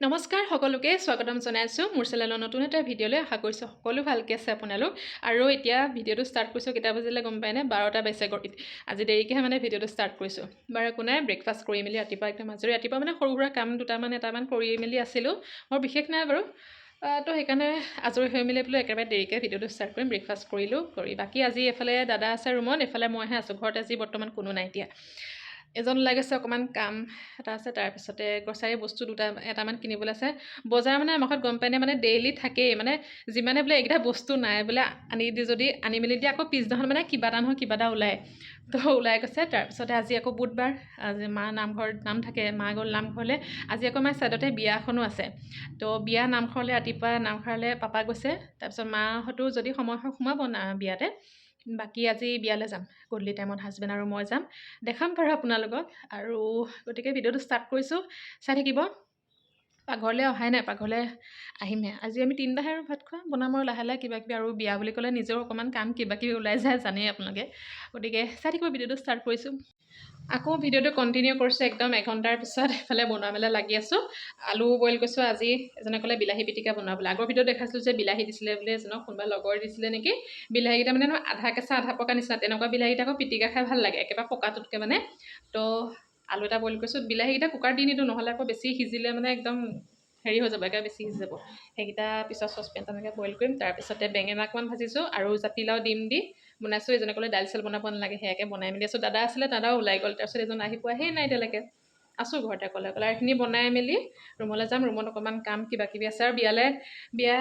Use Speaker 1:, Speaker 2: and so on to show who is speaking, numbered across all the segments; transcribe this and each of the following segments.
Speaker 1: নমস্কাৰ সকলোকে স্বাগতম জনাইছোঁ মোৰ চেনেলৰ নতুন এটা ভিডিঅ'লৈ। আশা কৰিছোঁ সকলো ভালকৈ আছে আপোনালোক। আৰু এতিয়া ভিডিঅ'টো ষ্টাৰ্ট কৰিছোঁ কেইটা বাজিলে গম পায়নে বাৰটা গতিকে আজি দেৰিকৈহে মানে ভিডিঅ'টো ষ্টাৰ্ট কৰিছোঁ। বাৰু একো নাই ব্ৰেকফাষ্ট কৰি মেলি ৰাতিপুৱা একদম আজৰি। ৰাতিপুৱা মানে সৰু সুৰা কাম দুটামান এটামান কৰি মেলি আছিলোঁ। বৰ বিশেষ নাই বাৰু। তো সেইকাৰণে আজৰি হৈ মেলি বোলো একেবাৰে দেৰিকৈ ভিডিঅ'টো ষ্টাৰ্ট কৰিম ব্ৰেকফাষ্ট কৰিলোঁ। কৰি বাকী আজি এফালে দাদা আছে ৰুমত এফালে মইহে আছোঁ। ঘৰত আজি বৰ্তমান কোনো নাই এতিয়া। এজন ওলাই গৈছে অকণমান কাম এটা আছে তাৰপিছতে গ্ৰচাৰী বস্তু দুটা এটামান কিনিবলৈ আছে। বজাৰ মানে আমাৰ ঘৰত গম পায়নে মানে ডেইলি থাকেই। মানে যিমানে বোলে এইকেইটা বস্তু নাই বোলে আনি দি যদি আনি মেলি দিয়ে আকৌ পিছদিনাখন মানে কিবা এটা নহয় কিবা এটা ওলায়। তো ওলাই গৈছে তাৰপিছতে আজি আকৌ বুধবাৰ আজি মা নামঘৰত নাম থাকে মা গ'ল নামঘৰলৈ। আজি আকৌ আমাৰ ছাইডতে বিয়া এখনো আছে। তো বিয়া নামঘৰলৈ ৰাতিপুৱা নামঘৰলৈ পাপা গৈছে। তাৰপিছত মাহঁতো যদি সময় হয় সোমাব না বিয়াতে। বাকী আজি বিয়ালৈ যাম গধূলি টাইমত হাজবেণ্ড আৰু মই যাম। দেখাম বাৰু আপোনালোকক। আৰু গতিকে ভিডিঅ'টো ষ্টাৰ্ট কৰিছোঁ। চাই থাকিব। পাকঘৰলৈ অহাই নাই পাকঘৰলৈ আহিমহে। আজি আমি তিনিটাহে আৰু ভাত খোৱা বনাম আৰু লাহে লাহে কিবা কিবি আৰু বিয়া বুলি ক'লে নিজেও অকণমান কাম কিবা কিবি ওলাই যায় জানেই আপোনালোকে। গতিকে চাই থাকিব ভিডিঅ'টো ষ্টাৰ্ট কৰিছোঁ। আকৌ ভিডিঅ'টো কণ্টিনিউ কৰিছোঁ একদম এঘণ্টাৰ পিছত এফালে বনোৱা মেলা লাগি আছোঁ। আলু বইল কৰিছোঁ আজি এজনে ক'লে বিলাহী পিটিকা বনাবলৈ আগৰ ভিডিঅ'ত দেখাইছিলোঁ যে বিলাহী দিছিলে বোলে এজনক কোনোবা লগৰ দিছিলে নেকি। বিলাহীকেইটা মানে আধা কেঁচা আধা পকা নিচিনা তেনেকুৱা বিলাহীকেইটা আকৌ পিটিকা খাই ভাল লাগে একেবাৰে পকাটোতকৈ মানে। তো আলু এটা বইল কৰিছোঁ বিলাহীকেইটা কুকাৰ দি নিদিওঁ নহ'লে আকৌ বেছি সিজিলে মানে একদম হেৰি হৈ যাব একেবাৰে বেছি সিজি যাব। সেইকেইটা পিছত চচপেন তেনেকৈ বইল কৰিম তাৰপিছতে বেঙেনা অকণমান ভাজিছোঁ আৰু জাতিলাও ডিম দি বনাইছোঁ এজনে ক'লে দাইল চাইল বনাব নালাগে সেয়াকৈ বনাই মেলি আছোঁ। দাদা আছিলে দাদাও ওলাই গ'ল তাৰপিছত এজন আহি পোৱাহি নাই এতিয়ালৈকে। আছোঁ ঘৰতে ক'লে ক'লে আৰু বনাই মেলি ৰুমলৈ যাম ৰুমত অকণমান কাম কিবা কিবি আছে আৰু বিয়ালৈ বিয়া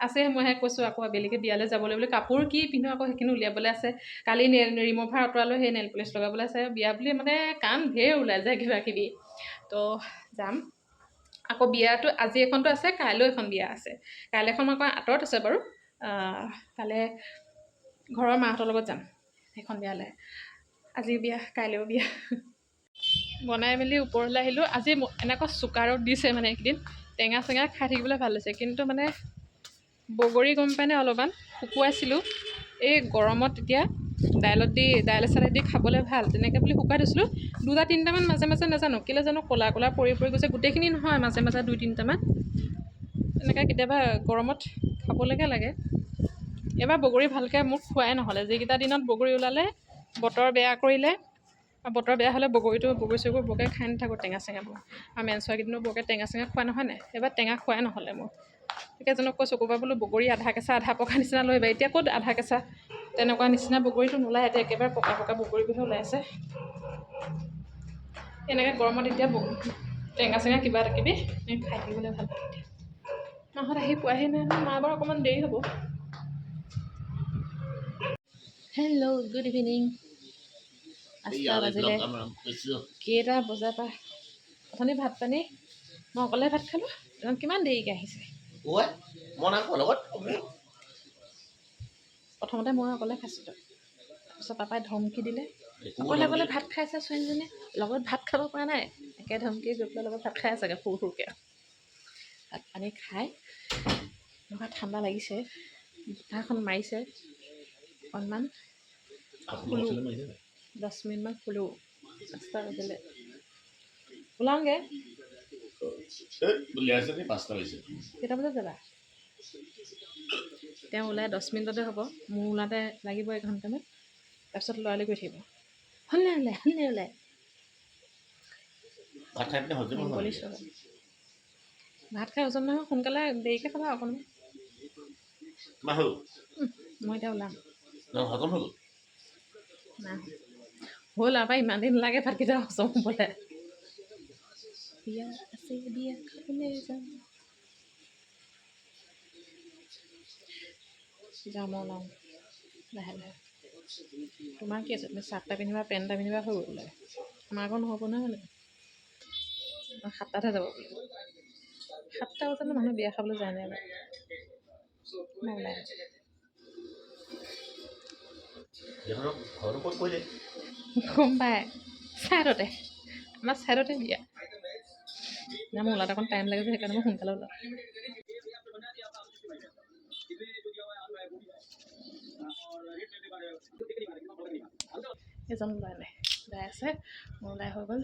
Speaker 1: আছে মইহে কৈছোঁ আকৌ আবেলিকৈ বিয়ালৈ যাবলৈ বুলি কাপোৰ কি পিন্ধো আকৌ সেইখিনি উলিয়াবলৈ আছে। কালি নেল ৰিম'ভাৰ আঁতৰালৈ সেই নেল পলিচ লগাবলৈ আছে। বিয়া বুলি মানে কাম ঢেৰ ওলাই যায় কিবা কিবি তো যাম। আকৌ বিয়াটো আজি এখনতো আছে কাইলৈ এখন বিয়া আছে। কাইলৈ এখন অকণ আঁতৰত আছে বাৰু। কাইলৈ ঘৰৰ মাহঁতৰ লগত যাম সেইখন বিয়ালৈ। আজি বিয়া কাইলৈও বিয়া। বনাই মেলি ওপৰলৈ আহিলোঁ। আজি এনেকুৱা চোকা ৰ'দ দিছে মানে এইকেইদিন। টেঙা চেঙা খাই থাকিবলৈ ভাল হৈছে। কিন্তু মানে বগৰী গম পায়নে অলপমান? শুকুৱাইছিলোঁ। এই গৰমত এতিয়া দাইলত দি দাইলে চাইলে দি খাবলৈ ভাল। তেনেকৈ বুলি শুকাই থৈছিলোঁ। দুটা তিনিটামান মাজে মাজে নাজানো। কেলৈ জানো ক'লা ক'লা পৰি পৰি গৈছে। গোটেইখিনি নহয় মাজে মাজে দুই তিনিটামান। তেনেকৈ কেতিয়াবা গৰমত খাবলৈকে লাগে। এবাৰ বগৰী ভালকৈ মোক খোৱাই নহ'লে। যিকেইটা দিনত বগৰী ওলালে বতৰ বেয়া কৰিলে বতৰ বেয়া হ'লে বগৰীটো বগৰী চগৰী বৰকৈ খাই নাথাকোঁ টেঙা চেঙাবোৰ আৰু মেনচোৱা কেইদিনো বৰকৈ টেঙা চেঙা খোৱা নহয় নাই এইবাৰ টেঙা খোৱাই নহ'লে মোৰ। তাকে এজনক কৈছোঁ ক'ৰবাৰ বোলো বগৰী আধা কেঁচা আধা পকা নিচিনা লৈ আহিবা। এতিয়া ক'ত আধা কেঁচা? তেনেকুৱা নিচিনা বগৰীটো নোলায় এতিয়া একেবাৰে পকা পকা বগৰীবোৰহে ওলাই আছে এনেকৈ গৰমত এতিয়া ব- টেঙা চেঙা কিবা এটা কিবি খাই থাকিবলৈ ভাল এতিয়া। মাহঁত আহি পোৱাহি নাই নহয় মা বাৰু অকণমান দেৰি হ'ব। হেল্ল' গুড ইভিনিং বাজিলে। কেইটা বজাৰ পৰা? অথনি ভাত পানী? মই অকলে ভাত খালোঁ। কিমান দেৰিকৈ আহিছে?
Speaker 2: ঐ লগত।
Speaker 1: প্ৰথমতে মই অকলে খাইছিলোঁ। তাৰপিছত পাপাই ধমকি দিলে। অকলে অকলে ভাত খাইছে ছোৱালীজনীয়ে। লগত ভাত খাব পৰা নাই। একে ধমকি গৈ পেলাই লগত ভাত খাই আছেগৈ সৰু সৰুকৈ। ভাত পানী খাই এনেকুৱা ঠাণ্ডা লাগিছে। বতাহখন মাৰিছে। অকণমান
Speaker 2: নাই?
Speaker 1: দহ মিনিটমান শুলোঁ। পাঁচটা বাজিলে ওলাওঁগৈ
Speaker 2: এই, উলিয়াইছে নি পাঁচটা বাজিছে
Speaker 1: কেইটা বজাত যাবা? তেওঁ ওলাই দহ মিনিটতে হ'ব। মোৰ ওলাওঁতে লাগিব এঘণ্টামান তাৰপিছত লৰালি গৈ থাকিব। হ'লনে ওলাই হ'লনে ওলাই
Speaker 2: ভাত খাই হজম নহয়?
Speaker 1: সোনকালে দেৰিকৈ খাবা অকণমান। মই এতিয়া ওলাম।
Speaker 2: হ'ল?
Speaker 1: হ'ল আৰু ইমান দিন লাগে ভাতকেইটা হজম হ'বলৈ। বিয়া আছে বিয়া খাবলৈ যাম ওলাম লাহে লাহে তোমাৰ কি আছে তুমি চাৰ্ট এটা পিন্ধিবা পেণ্ট এটা পিন্ধিবা হৈ গ'ল আমাৰ আকৌ নহ'ব নহয় সাতটাতহে যাব লাগিব সাতটা বজাত মানুহ বিয়া খাবলৈ যায় নাই মই ওলাই গম পায় ছাইডতে আমাৰ ছাইডতে বিয়া না মোৰ ওলাওঁতে অকণ টাইম লাগে যে সেইকাৰণে মই সোনকালে ওলাওঁ এজন ওলালে ওলাই আছে মোৰ ওলাই হৈ গ'ল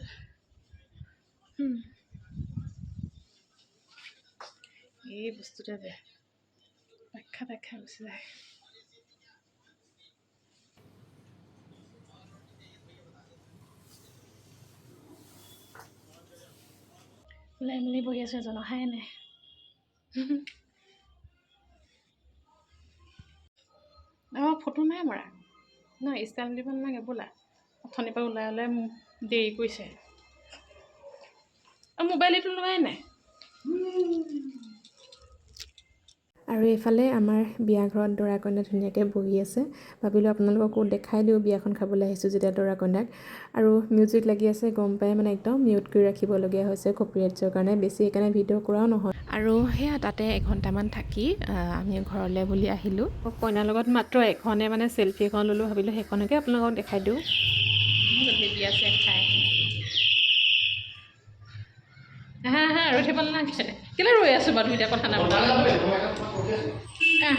Speaker 1: এই বস্তুটোৱে বেয়া ব্যাখ্যা ব্যাখ্যা গুচি যায় ওলাই মেলি বহি আছোঁ এজন অহাই নাই অঁ ফটো নাই মৰা নহয় ষ্টাইল দিব নালাগে ব'লা অথনিৰ পৰা ওলাই ওলাই দেৰি কৰিছে অঁ মোবাইল এইটো লোৱাই নাই
Speaker 3: আৰু এইফালে আমাৰ বিয়া ঘৰত দৰা কইনা ধুনীয়াকৈ বহি আছে। ভাবিলোঁ আপোনালোককো দেখাই দিওঁ বিয়াখন খাবলৈ আহিছোঁ যেতিয়া দৰা কইনাক আৰু মিউজিক লাগি আছে গম পাই মানে একদম মিউট কৰি ৰাখিবলগীয়া হৈছে কপিৰাইটছৰ কাৰণে। বেছি সেইকাৰণে ভিডিঅ' কৰাও নহয়। আৰু সেয়া তাতে এঘণ্টামান থাকি আমি ঘৰলৈ বুলি আহিলোঁ।
Speaker 1: কইনাৰ লগত মাত্ৰ এখনে মানে চেলফি এখন ল'লোঁ। ভাবিলোঁ সেইখনকে আপোনালোকক দেখাই দিওঁ। আছে হা হা ৰৈ থাকিব নালাগে কেলৈ ৰৈ আছোঁ বাৰু এতিয়া কথা নাই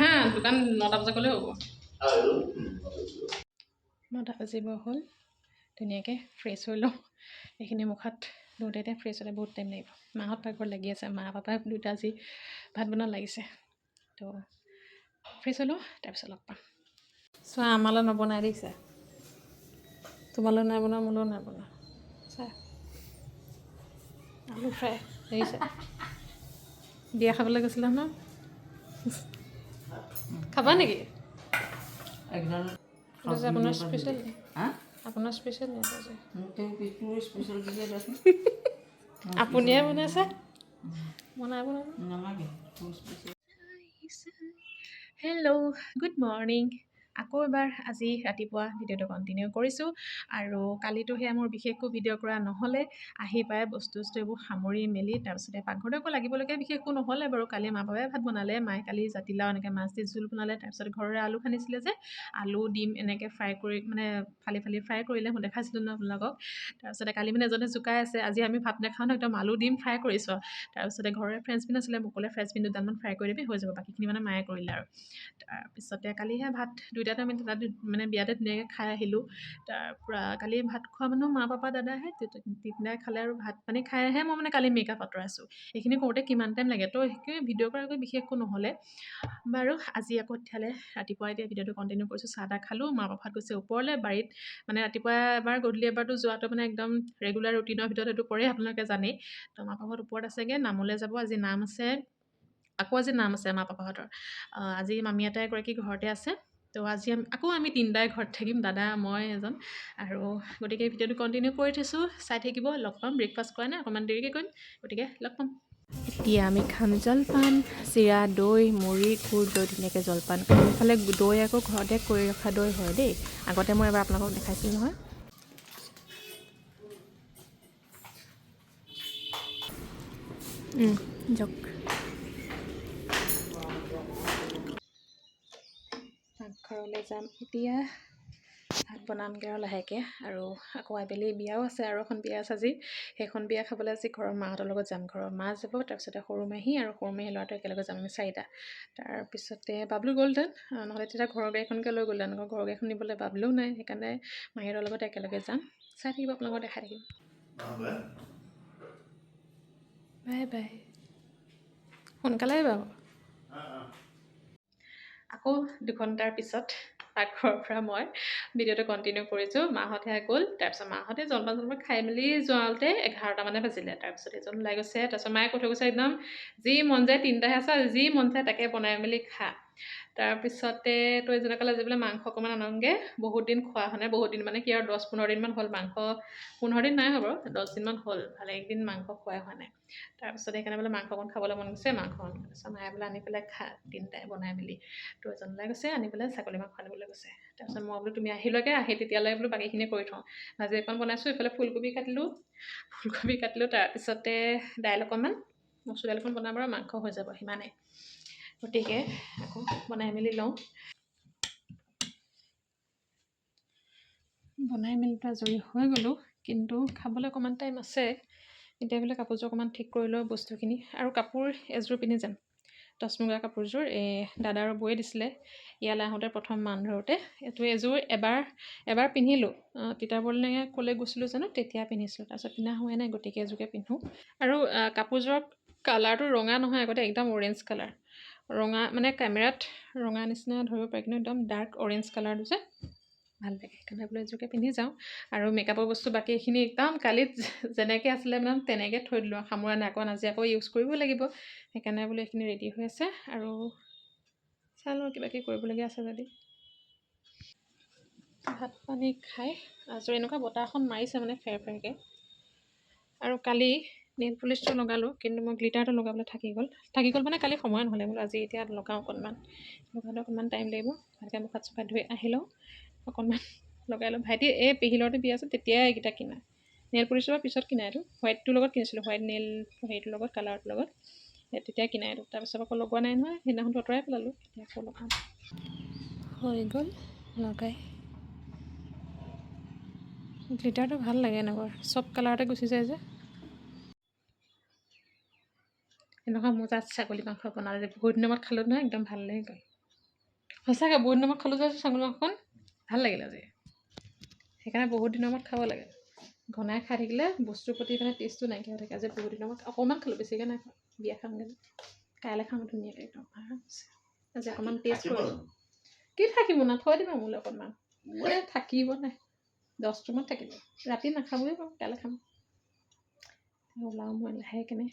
Speaker 1: হা দোকান নটা বজাত গ'লে হ'ব। নটা বাজিব হ'ল। ধুনীয়াকৈ ফ্ৰেছ হৈ লওঁ। এইখিনি মুখত ধুওঁতে এতিয়া ফ্ৰেছ হ'লে বহুত টাইম লাগিব। মাহঁত পাকঘৰত লাগি আছে মা পাপাই দুয়োটা আজি ভাত বনোৱা লাগিছে। তো ফ্ৰেছ হৈ লওঁ তাৰপিছত লগ পাম। চোৱা আমালৈ নবনাই দেখিছা? তোমালৈ নাই বনোৱা মোলৈও নাই বনোৱা। চা আলু ফ্ৰাই দেখিছা বিয়া খাবলৈ গৈছিলা ন? খাবা নেকি? আপোনাৰ স্পেচিয়েল
Speaker 4: হা?
Speaker 1: আপোনাৰ স্পেচিয়েল আপুনিয়ে বনাইছে? বনাই বনাই। হেল্ল' গুড মৰ্ণিং আকৌ এবাৰ আজি ৰাতিপুৱা ভিডিঅ'টো কণ্টিনিউ কৰিছোঁ। আৰু কালিতো সেয়া মোৰ বিশেষ একো ভিডিঅ' কৰা নহ'লে আহি পাই বস্তু চস্তু এইবোৰ সামৰি মেলি তাৰপিছতে পাকঘৰতে একো লাগিবলগীয়া বিশেষ একো নহ'লে বাৰু কালি মা বাবাই ভাত বনালে মায়ে কালি জাতিলাও এনেকৈ মাছ দি জোল বনালে তাৰপিছত ঘৰৰে আলু খান্দিছিলে যে আলু ডিম এনেকৈ ফ্ৰাই কৰি মানে ফালি ফালি ফ্ৰাই কৰিলে মই দেখাইছিলোঁ ন আপোনালোকক। তাৰপিছতে কালি মানে এজনে জোকাই আছে আজি আমি ভাত নাখাওঁ ন একদম আলু ডিম ফ্ৰাই কৰিছোঁ। তাৰপিছতে ঘৰৰে ফ্ৰেঞ্চ বিন আছিলে মোক ক'লে ফ্ৰেঞ্চ বিন দুডালমান ফ্ৰাই কৰি দিবি হৈ যাব বাকীখিনি মানে মায়ে কৰিলে আৰু। তাৰপিছতে কালিহে ভাত দুইটাতে আমি তাত মানে বিয়াতে ধুনীয়াকৈ খাই আহিলোঁ। তাৰপৰা কালি ভাত খোৱা মানুহ মা পাপা দাদাহে তিনিটাই খালে আৰু ভাত পানী খাইহে মই মানে কালি মেকআপ আঁতৰাইছোঁ এইখিনি কৰোঁতে কিমান টাইম লাগে? তো সেইখিনি ভিডিঅ' কৰা একো বিশেষ একো নহ'লে। বাৰু আজি আকৌ তেতিয়াহ'লে ৰাতিপুৱা এতিয়া ভিডিঅ'টো কণ্টিনিউ কৰিছোঁ চাহ তাহ খালোঁ মা পাপাত গৈছে ওপৰলৈ বাৰীত। মানে ৰাতিপুৱা এবাৰ গধূলি এবাৰতো যোৱাটো মানে একদম ৰেগুলাৰ ৰুটিনৰ ভিতৰত সেইটো পৰে আপোনালোকে জানেই। তো মা পাপাহঁত ওপৰত আছেগৈ নামলৈ যাব আজি নাম আছে। আকৌ আজি নাম আছে মা পাপাহঁতৰ। আজি মামী আইতা এগৰাকী ঘৰতে আছে। তো আজি আমি আকৌ আমি তিনিটাই ঘৰত থাকিম দাদা মই এজন। আৰু গতিকে ভিডিঅ'টো কণ্টিনিউ কৰি থৈছোঁ চাই থাকিব লগ পাম ব্ৰেকফাষ্ট কৰা নাই অকণমান দেৰিকৈ কৰিম গতিকে লগ পাম।
Speaker 3: এতিয়া আমি খাম জলপান চিৰা দৈ মুড়ি গুৰ দৈ ধুনীয়াকৈ জলপান খাম। এইফালে দৈ আকৌ ঘৰতে কৰি ৰখা দৈ হয় দেই। আগতে মই এবাৰ আপোনালোকক দেখাইছিলোঁ নহয়। উম, যাওক
Speaker 1: পাকঘৰলৈ যাম এতিয়া। ভাত বনামগৈ আৰু লাহেকৈ আৰু আকৌ আবেলি বিয়াও আছে আৰু এখন বিয়া আছে আজি। সেইখন বিয়া খাবলৈ আজি ঘৰৰ মাহঁতৰ লগত যাম। ঘৰৰ মা যাব তাৰপিছতে সৰু মাহী আৰু সৰু মাহী ল'ৰাটো একেলগে যাম আমি চাৰিটা। তাৰপিছতে বাবলু আহ, নহ'লে তেতিয়া ঘৰৰ গাড়ীখনকে লৈ গ'লহেঁতেন আকৌ ঘৰৰ গাড়ীখন নিবলৈ বাবলুও নাই সেইকাৰণে মাহীহঁতৰ লগত একেলগে যাম। চাই থাকিব আপোনালোকক দেখাই থাকিম। Bye bye. সোনকালে আকৌ। আকৌ দুঘণ্টাৰ পিছত পাকঘৰৰ পৰা মই ভিডিঅ'টো কণ্টিনিউ কৰিছোঁ। মাহঁতহে গ'ল তাৰপিছত মাহঁতে জলপান জলপান খাই মেলি যোৱাওঁতে এঘাৰটা মানে বাজিলে। তাৰপিছত এজন ওলাই গৈছে তাৰপিছত মায়ে কৈ থৈ গৈছে একদম যি মন যায় তিনিটাহে আছে যি মন যায় তাকে বনাই মেলি খা। তাৰপিছতে তো এজনে ক'লে আজি বোলে মাংস অকণমান আনংগে বহুত দিন খোৱা হোৱা নাই বহুত দিন মানে কি আৰু দহ পোন্ধৰ দিনমান হ'ল মাংস পোন্ধৰ দিন নাই হ'ব দহ দিনমান হ'ল ভালে একদিন মাংস খোৱাই হোৱা নাই। তাৰপিছত সেইকাৰণে বোলে মাংস অকণ খাবলৈ মন গৈছে মাংস অকণ মায়ে বোলে আনি পেলাই খা তিনিটাই বনাই মেলি তো এজন ওলাই গৈছে আনি পেলাই ছাগলী মাংস আনিবলৈ গৈছে। তাৰপিছত মই বোলো তুমি আহিলৈকে আহি তেতিয়ালৈ বোলো বাকীখিনি কৰি থওঁ। ভাজি এখন বনাইছোঁ এইফালে ফুলকবি কাটিলোঁ ফুলকবি কাটিলোঁ তাৰপিছতে দাইল অকণমান মচুৰ দাইল অকণ বনাম আৰু মাংস হৈ যাব সিমানেই। গতিকে আকৌ বনাই মেলি লওঁ। বনাই মেলি তো আজৰি হৈ গ'লোঁ কিন্তু খাবলৈ অকণমান টাইম আছে। এতিয়া বোলে কাপোৰযোৰ অকণমান ঠিক কৰি লওঁ বস্তুখিনি। আৰু কাপোৰ এযোৰ পিন্ধি যাম। টচ মুগা কাপোৰযোৰ এই দাদাৰ বৈয়ে দিছিলে। ইয়ালৈ আহোঁতে প্ৰথম মান ধৰোঁতে এইটো এযোৰ এবাৰ এবাৰ পিন্ধিলোঁ। তিতাবৰলৈ ক'লৈ গৈছিলোঁ জানো? তেতিয়া পিন্ধিছিলোঁ। তাৰপিছত পিন্ধা হোৱাই নাই গতিকে এযোৰকে পিন্ধোঁ। আৰু আহ, কাপোৰযোৰত কালাৰটো ৰঙা নহয় আগতে একদম অৰেঞ্জ কালাৰ ৰঙা মানে কেমেৰাত ৰঙা নিচিনা ধৰিব পাৰি কিন্তু একদম ডাৰ্ক অৰেঞ্জ কালাৰটো যে ভাল লাগে। সেইকাৰণে বোলো এযোৰকে পিন্ধি যাওঁ। আৰু মেকআপৰ বস্তু বাকীখিনি একদম কালিত যেনেকৈ আছিলে মানে তেনেকৈ থৈ দিলোঁ। সামৰা নাই আকৌ আজি আকৌ ইউজ কৰিব লাগিব। সেইকাৰণে বোলো এইখিনি ৰেডি হৈ আছে। আৰু চাই লওঁ কিবা কিবি কৰিবলগীয়া আছে যদি। ভাত পানী খাই। আজৰি এনেকুৱা বতাহ এখন মাৰিছে মানে ফেৰ ফেৰকৈ আৰু কালি নেইল পলিচটো লগালোঁ কিন্তু মই গ্লিটাৰটো লগাবলৈ থাকি গ'ল। থাকি গ'ল মানে কালি সময় নহ'লে বোলো আজি এতিয়া লগাওঁ অকণমান। লগাওঁতে অকণমান টাইম লাগিব ভালকৈ মুখ হাত চুখ হাত ধুই আহি লওঁ অকণমান লগাই লওঁ। ভাইটি এই পেহী ল'ৰাটো বিয়া আছে তেতিয়াই এইকেইটা কিনা। নেইল পলিচৰ পিছত কিনা এইটো। হোৱাইটটোৰ লগত কিনিছিলোঁ হোৱাইট নেইল হেৰিটোৰ লগত কালাৰটোৰ লগত। সেই তেতিয়াই কিনা এইটো। তাৰপিছত আকৌ লগোৱা নাই নহয় সেইদিনাখনতো আঁতৰাই পেলালোঁ এতিয়া আকৌ লগাম। হৈ গ'ল লগাই। গ্লিটাৰটো ভাল লাগে এনেকুৱা। চব কালাৰতে গুচি যায় যে। এনেকুৱা মোজাত ছাগলী মাংস বনালে যে বহুত দিনৰ মূৰত খালোঁ নহয় একদম ভাল লাগি গ'ল। সঁচাকৈ বহুত দিনৰ মূৰত খালোঁ যে ছাগলী মাংসকণ ভাল লাগিলে আজি সেইকাৰণে বহুত দিনৰ মূৰত খাব লাগে। ঘনাই খাই থাকিলে বস্তুৰ প্ৰতি মানে টেষ্টটো নাইকিয়া হৈ থাকে। আজি বহুত দিনৰ মূৰত অকণমান খালোঁ বেছিকৈ নাই খোৱা। বিয়া খামগৈ কাইলৈ খাম ধুনীয়াকৈ একদম। আৰামছে। আজি অকণমান টেষ্ট
Speaker 2: থাকিব
Speaker 1: কৰোঁ
Speaker 2: জানো?
Speaker 1: কি থাকিব না? থৈ দিবা মোলৈ অকণমান। এই থাকিব নাই দহটামান থাকিব। ৰাতি নাখাবই বাৰু কাইলৈ খাম। ওলাওঁ মই লাহে কেনে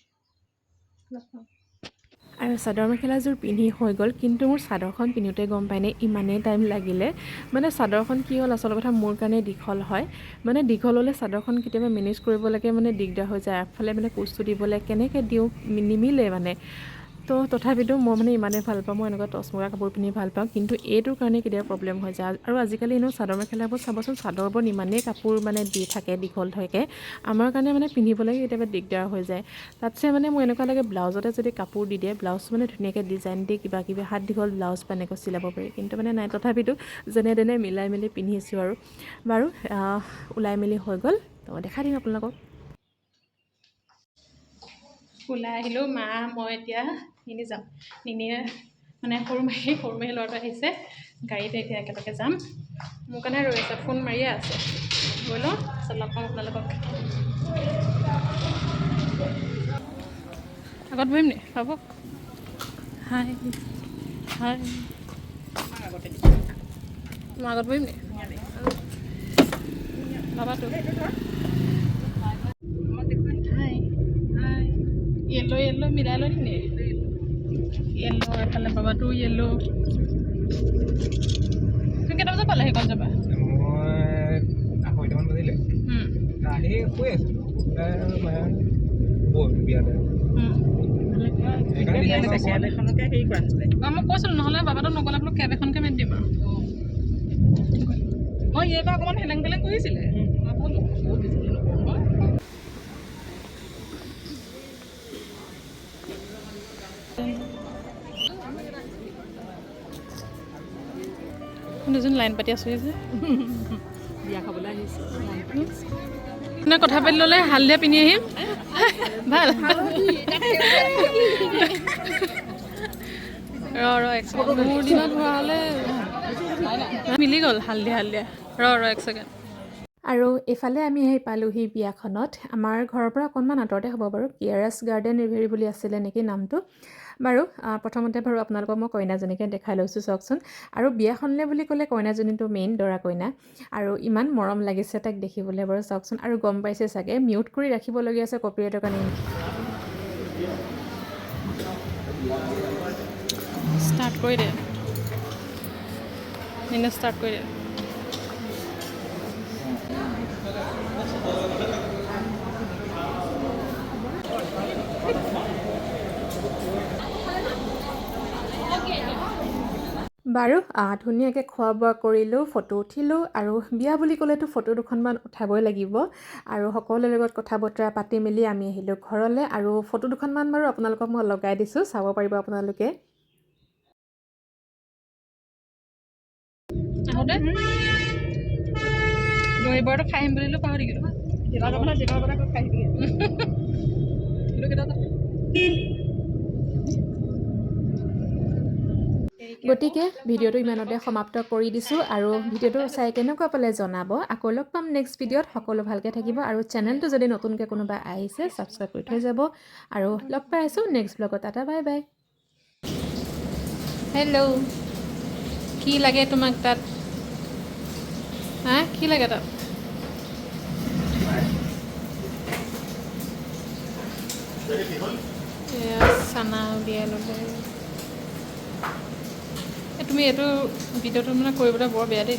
Speaker 3: আৰু চাদৰ মেখেলাযোৰ পিন্ধি হৈ গ'ল কিন্তু মোৰ চাদৰখন পিন্ধোতে গম পায়নে ইমানেই টাইম লাগিলে। মানে চাদৰখন কি হ'ল আচল কথা মোৰ কাৰণে দীঘল হয়। মানে দীঘল হ'লে চাদৰখন কেতিয়াবা মেনেজ কৰিব লাগে মানে দিগদাৰ হৈ যায়। আগফালে মানে কুচটো দিবলৈ কেনেকৈ দিওঁ নিমিলে মানে। তো তথাপিতো মই মানে ইমানেই ভালো পাওঁ, মই এনেকুৱা টচ মুগা কাপোৰ পিন্ধি ভালো পাওঁ, কিন্তু এইটোৰ কাৰণে কেতিয়াবা প্ৰব্লেম হৈ যায়। আৰু আজিকালি এনেও চাদৰ মেখেলাবোৰ চাবচোন চাদৰবোৰ ইমানেই কাপোৰ মানে দি থাকে, দীঘল থাকে। আমাৰ কাৰণে মানে পিন্ধিবলৈ কেতিয়াবা দিগদাৰ হৈ যায়। তাতছে মানে মোৰ এনেকুৱা লাগে ব্লাউজতে যদি কাপোৰ দি দিয়ে ব্লাউজ মানে ধুনীয়াকৈ ডিজাইন দি কিবা কিবি হাত দীঘল ব্লাউজ বা এনেকৈ চিলাব পাৰি। কিন্তু মানে নাই, তথাপিতো যেনে তেনে মিলাই মেলি পিন্ধিছোঁ আৰু। বাৰু ওলাই মেলি হৈ গ'ল। তো দেখাই দিম আপোনালোকক।
Speaker 1: ওলাই আহিলোঁ মা মই এতিয়া নিনি যাম নিনিয়ে মানে সৰু মাহী সৰু মাহী ল'ৰাটো আহিছে গাড়ীতে এতিয়া একেলগে যাম মোৰ কাৰণে ৰৈ আছে ফোন মাৰিয়ে আছে গৈ লওঁ তাৰপিছত লগ পাম আপোনালোকক আগত বহিম নি হ'ব হাই হাই মই আগত বহিম নি বাবাটো হাই হাই য়েল্ল' য়েল্ল' মিলাই লৈ নি য়েল্ল' এফালে বাবাটো য়েল্ল' তুমি কেইটা বজাত পালে সেইকণ যাবা
Speaker 5: মই আঢ়ৈটামান বাজিলে।
Speaker 1: উম,
Speaker 5: আহি শুই আছিলোঁ। মানে ব'ল বিয়াতে
Speaker 1: উম।
Speaker 5: সেইকাৰণে
Speaker 1: ভালে
Speaker 5: দেৰি
Speaker 1: কৰিছে,
Speaker 5: হ'ল।
Speaker 1: এখনকে হেৰি কৰা অঁ মই কৈছিলোঁ নহ'লে বাবাটো নগ'লে বোলো কেব এখনকে মাতি দিম আৰু। অঁ। এইবাৰ অকণমান হেলেং পেলেং কৰিছিলে। দুজন লাইন পাতি আছো যে।
Speaker 4: বিয়া খাবলৈ আহিছোঁ।
Speaker 1: মানে কথা পাতি ল'লে? হালধীয়া পিন্ধি আহিম। ভাল। ৰ ৰ এক ছেকেণ্ড মোৰ দিনত হোৱা হ'লে মিলি গ'ল হালধীয়া হালধীয়া। ৰ ৰ এক ছেকেণ্ড
Speaker 3: আৰু এইফালে আমি আহি পালোহি বিয়াখনত। আমাৰ ঘৰৰ পৰা অকণমান আঁতৰতে হ'ব বাৰু। কেয়াৰাছ গাৰ্ডেন ৰিভেৰি বুলি আছিলে নেকি নামটো। বাৰু প্ৰথমতে বাৰু আপোনালোকক মই কইনাজনীকে দেখাই লৈছোঁ চাওকচোন। আৰু বিয়াখনলৈ বুলি ক'লে কইনাজনীটো মেইন দৰা কইনা। আৰু ইমান মৰম লাগিছে তাইক দেখিবলৈ বাৰু চাওকচোন। আৰু গম পাইছে চাগে মিউট কৰি ৰাখিবলগীয়া আছে কপিৰাইটৰ কাৰণে।
Speaker 1: ষ্টাৰ্ট কৰি দে। ষ্টাৰ্ট কৰি দে।
Speaker 3: বাৰু ধুনীয়াকৈ খোৱা বোৱা কৰিলোঁ ফটো উঠিলোঁ আৰু বিয়া বুলি ক'লেতো ফটো দুখনমান উঠাবই লাগিব। আৰু সকলোৰে লগত কথা বতৰা পাতি মেলি আমি আহিলোঁ ঘৰলৈ আৰু ফটো দুখনমান বাৰু আপোনালোকক মই লগাই দিছোঁ চাব পাৰিব আপোনালোকে।
Speaker 1: খাই আহিম বুলিলো পাহৰি জিৰা কথা জিৰা কথা খাই আহিবি গতিকে ভিডিঅ'টো ইমানতে সমাপ্ত কৰি দিছোঁ আৰু ভিডিঅ'টো চাই কেনেকুৱা পালে জনাব। আকৌ লগ পাম নেক্সট ভিডিঅ'ত। সকলো ভালকৈ থাকিব আৰু চেনেলটো যদি নতুনকৈ কোনোবা আহিছে ছাবস্ক্ৰাইব কৰি থৈ যাব। আৰু লগ পাই আছোঁ নেক্সট ব্লগত টাটা বাই বাই
Speaker 2: হেল্ল' কি লাগে তোমাক তাত? হা? কি লাগে তাত? চানা উলিয়াই ল'লে। তুমি এইটো ভিডিঅ'টো মানে কৰিবলৈ বৰ বেয়া দেই।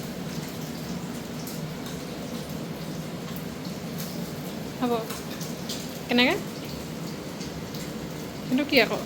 Speaker 2: হ'ব। কেনেকৈ? কিন্তু কি আকৌ?